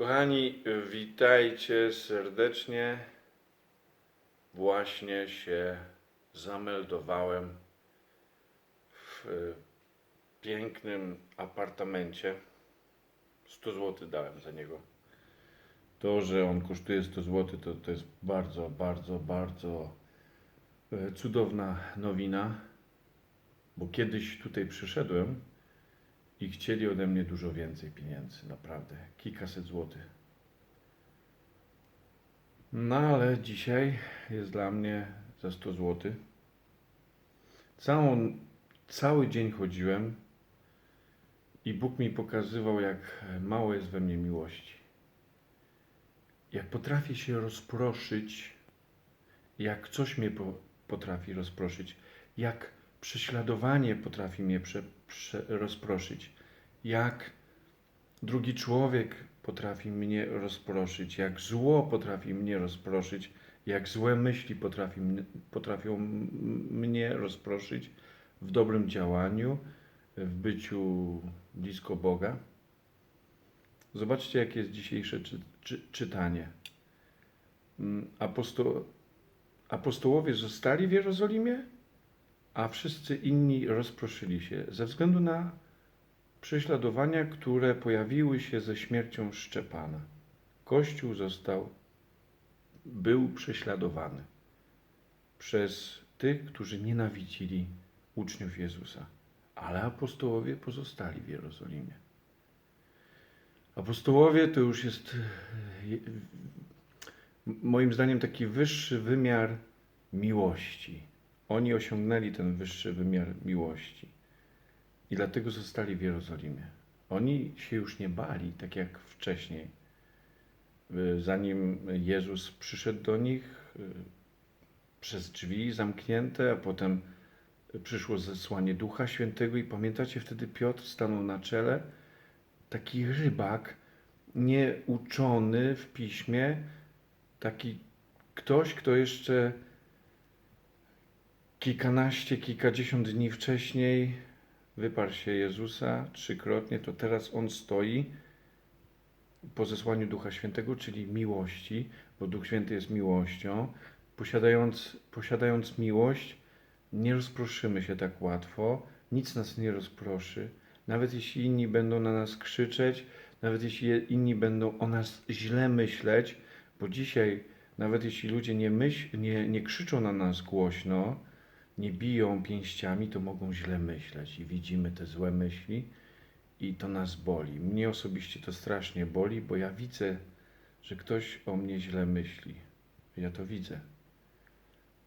Kochani, witajcie serdecznie. Właśnie się zameldowałem w e, pięknym apartamencie. 100 zł dałem za niego. To, że on kosztuje 100 zł, to, to jest bardzo, bardzo, bardzo e, cudowna nowina, bo kiedyś tutaj przyszedłem i chcieli ode mnie dużo więcej pieniędzy, naprawdę, kilkaset złotych. No ale dzisiaj jest dla mnie za 100 zł. Całą, cały dzień chodziłem i Bóg mi pokazywał, jak mało jest we mnie miłości. Jak potrafię się rozproszyć, jak coś mnie po, potrafi rozproszyć, jak prześladowanie potrafi mnie prze, rozproszyć, jak drugi człowiek potrafi mnie rozproszyć, jak zło potrafi mnie rozproszyć, jak złe myśli potrafi, potrafią mnie rozproszyć w dobrym działaniu, w byciu blisko Boga. Zobaczcie, jakie jest dzisiejsze czy, czy, czytanie. Mm, Aposto, apostołowie zostali w Jerozolimie, a wszyscy inni rozproszyli się ze względu na prześladowania, które pojawiły się ze śmiercią Szczepana. Kościół został, był prześladowany przez tych, którzy nienawidzili uczniów Jezusa, ale apostołowie pozostali w Jerozolimie. Apostołowie to już jest moim zdaniem taki wyższy wymiar miłości. Oni osiągnęli ten wyższy wymiar miłości i dlatego zostali w Jerozolimie. Oni się już nie bali, tak jak wcześniej. Y, Zanim Jezus przyszedł do nich y, przez drzwi zamknięte, a potem przyszło zesłanie Ducha Świętego i pamiętacie, wtedy Piotr stanął na czele, taki rybak, nieuczony w piśmie, taki ktoś, kto jeszcze kilkanaście, kilkadziesiąt dni wcześniej wyparł się Jezusa trzykrotnie, to teraz on stoi po zesłaniu Ducha Świętego, czyli miłości, bo Duch Święty jest miłością. Posiadając, posiadając miłość, nie rozproszymy się tak łatwo, nic nas nie rozproszy. Nawet jeśli inni będą na nas krzyczeć, nawet jeśli inni będą o nas źle myśleć, bo dzisiaj, nawet jeśli ludzie nie, myśl, nie, nie krzyczą na nas głośno, nie biją pięściami, to mogą źle myśleć i widzimy te złe myśli i to nas boli. Mnie osobiście to strasznie boli, bo ja widzę, że ktoś o mnie źle myśli. Ja to widzę.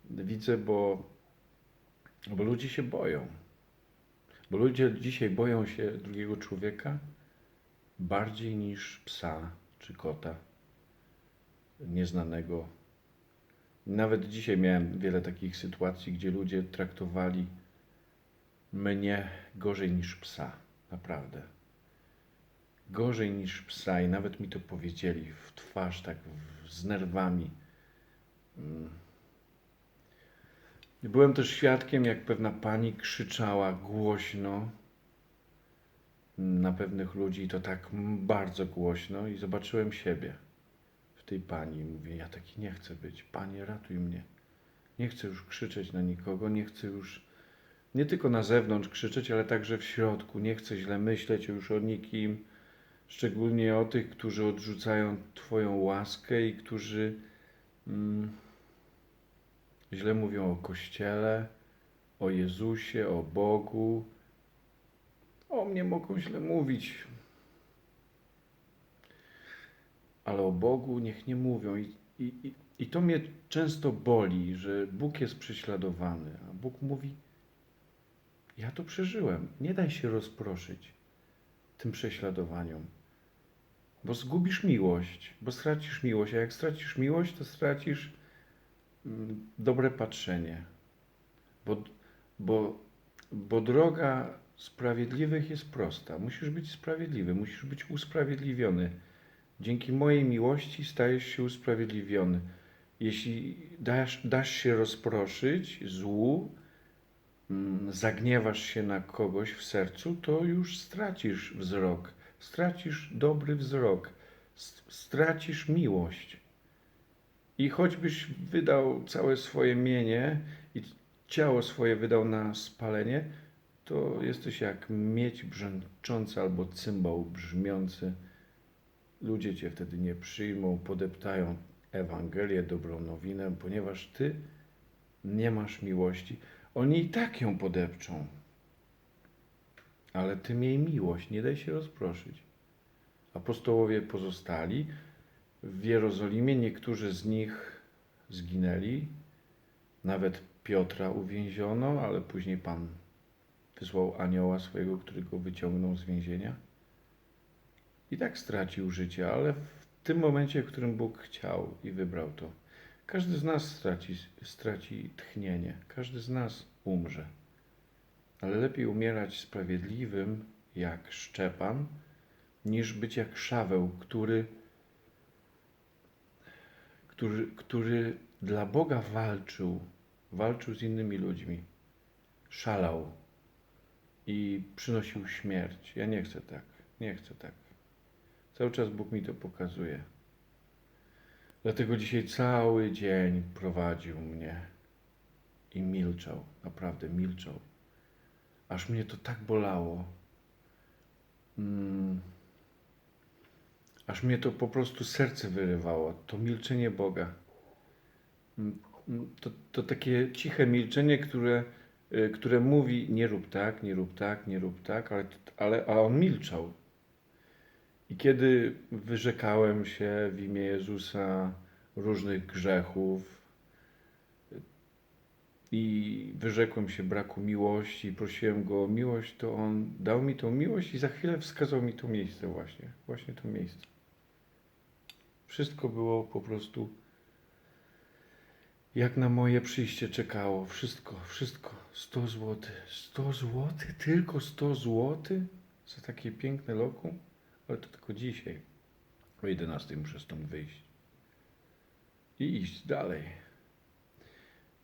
Widzę, bo, bo ludzie się boją. Bo ludzie dzisiaj boją się drugiego człowieka bardziej niż psa czy kota nieznanego nawet dzisiaj miałem wiele takich sytuacji, gdzie ludzie traktowali mnie gorzej niż psa. Naprawdę. Gorzej niż psa i nawet mi to powiedzieli w twarz, tak w- z nerwami. Mm. Byłem też świadkiem, jak pewna pani krzyczała głośno na pewnych ludzi, to tak bardzo głośno, i zobaczyłem siebie tej pani. Mówię, ja taki nie chcę być. Panie, ratuj mnie. Nie chcę już krzyczeć na nikogo, nie chcę już nie tylko na zewnątrz krzyczeć, ale także w środku. Nie chcę źle myśleć już o nikim, szczególnie o tych, którzy odrzucają Twoją łaskę i którzy mm, źle mówią o Kościele, o Jezusie, o Bogu. O mnie mogą źle mówić, ale o Bogu niech nie mówią. I, i, i- to mnie często boli, że Bóg jest prześladowany, a Bóg mówi: Ja to przeżyłem. Nie daj się rozproszyć tym prześladowaniom, bo zgubisz miłość, bo stracisz miłość, a jak stracisz miłość, to stracisz mm, dobre patrzenie, bo, bo, bo droga sprawiedliwych jest prosta. Musisz być sprawiedliwy, musisz być usprawiedliwiony. Dzięki mojej miłości stajesz się usprawiedliwiony. Jeśli dasz, dasz się rozproszyć złu, mm, zagniewasz się na kogoś w sercu, to już stracisz wzrok, stracisz dobry wzrok. stracisz miłość. I choćbyś wydał całe swoje mienie i ciało swoje wydał na spalenie, to jesteś jak miedź brzęcząca albo cymbał brzmiący. Ludzie cię wtedy nie przyjmą, podeptają Ewangelię, dobrą nowinę, ponieważ ty nie masz miłości. Oni i tak ją podepczą. Ale ty miej miłość, nie daj się rozproszyć. Apostołowie pozostali w Jerozolimie, niektórzy z nich zginęli, nawet Piotra uwięziono, ale później Pan wysłał anioła swojego, który go wyciągnął z więzienia. I tak stracił życie, ale w tym momencie, w którym Bóg chciał i wybrał to. Każdy z nas straci, straci tchnienie, każdy z nas umrze. Ale lepiej umierać sprawiedliwym jak Szczepan, niż być jak Szaweł, który, który, który dla Boga walczył, walczył z innymi ludźmi, szalał i przynosił śmierć. Ja nie chcę tak, nie chcę tak. Cały czas Bóg mi to pokazuje. Dlatego dzisiaj cały dzień prowadził mnie i milczał, naprawdę milczał. Aż mnie to tak bolało. Mm. Aż mnie to po prostu serce wyrywało. To milczenie Boga. Mm, mm, To, to takie ciche milczenie, które, y, które mówi: Nie rób tak, nie rób tak, nie rób tak, ale, ale a on milczał. I kiedy wyrzekałem się w imię Jezusa różnych grzechów i wyrzekłem się braku miłości prosiłem Go o miłość, to On dał mi tą miłość i za chwilę wskazał mi to miejsce właśnie, właśnie to miejsce. Wszystko było po prostu jak na moje przyjście czekało. Wszystko, wszystko. 100 zł. 100 zł? Tylko 100 zł? Za takie piękne lokum? Ale to tylko dzisiaj. O 11 muszę stąd wyjść. I iść dalej.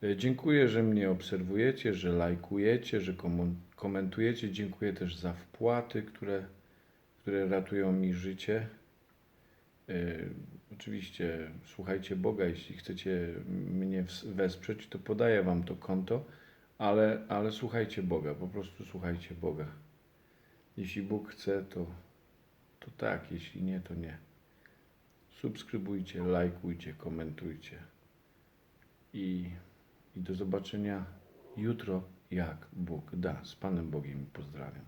E, Dziękuję, że mnie obserwujecie, że lajkujecie, że komentujecie. Dziękuję też za wpłaty, które, które ratują mi życie. E, Oczywiście słuchajcie Boga, jeśli chcecie mnie wesprzeć, to podaję Wam to konto, ale, ale słuchajcie Boga, po prostu słuchajcie Boga. Jeśli Bóg chce, to, to tak, jeśli nie, to nie. Subskrybujcie, lajkujcie, komentujcie. I, I do zobaczenia jutro, jak Bóg da. Z Panem Bogiem pozdrawiam.